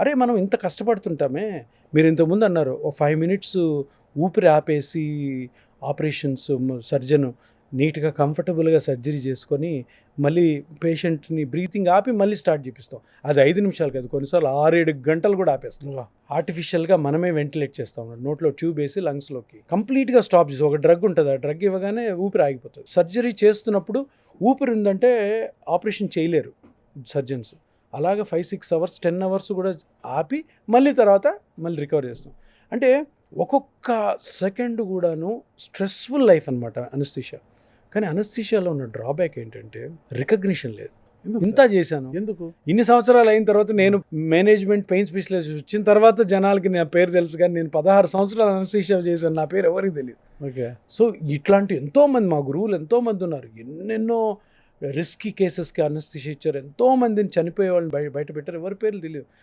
అరే మనం ఇంత కష్టపడుతుంటామే. మీరు ఇంతకుముందు అన్నారు ఓ ఫైవ్ మినిట్స్ ఊపిరి ఆపేసి ఆపరేషన్స్ సర్జన్ నీట్గా కంఫర్టబుల్గా సర్జరీ చేసుకొని మళ్ళీ పేషెంట్ని బ్రీతింగ్ ఆపి మళ్ళీ స్టార్ట్ చేపిస్తాం. అది ఐదు నిమిషాలు కాదు కొన్నిసార్లు ఆరేడు గంటలు కూడా ఆపేస్తాం. ఆర్టిఫిషియల్గా మనమే వెంటిలేట్ చేస్తాం. నోట్లో ట్యూబ్ వేసి లంగ్స్లోకి కంప్లీట్గా స్టాప్ చేసి ఒక డ్రగ్ ఉంటుంది ఆ డ్రగ్ ఇవ్వగానే ఊపిరి ఆగిపోతుంది. సర్జరీ చేస్తున్నప్పుడు ఊపిరి ఉందంటే ఆపరేషన్ చేయలేరు సర్జన్స్. అలాగే five six hours ten hours కూడా ఆపి మళ్ళీ తర్వాత మళ్ళీ రికవర్ చేస్తాం. అంటే ఒక్కొక్క సెకండ్ కూడాను స్ట్రెస్ఫుల్ లైఫ్ అనమాట అనస్థిషియా కానీ అనస్థిషియాలో ఉన్న డ్రాబ్యాక్ ఏంటంటే రికగ్నిషన్ లేదు. ఇంత? చేశాను. ఎందుకు? ఇన్ని సంవత్సరాలు అయిన తర్వాత నేను మేనేజ్మెంట్ పెయిన్ స్పెషలిస్ట్ వచ్చిన తర్వాత జనాలకి నా పేరు తెలుసు కానీ నేను పదహారు సంవత్సరాలు అనస్థిషియా చేశాను. నా పేరు ఎవరికి తెలియదు ఓకే. సో ఇట్లాంటి ఎంతోమంది మా గురువులు ఎంతోమంది ఉన్నారు. ఎన్నెన్నో రిస్కీ కేసెస్కి అనస్థిషియా ఇచ్చారు ఎంతోమందిని చనిపోయే వాళ్ళని బయ బయట పెట్టారు. ఎవరి పేర్లు తెలియదు.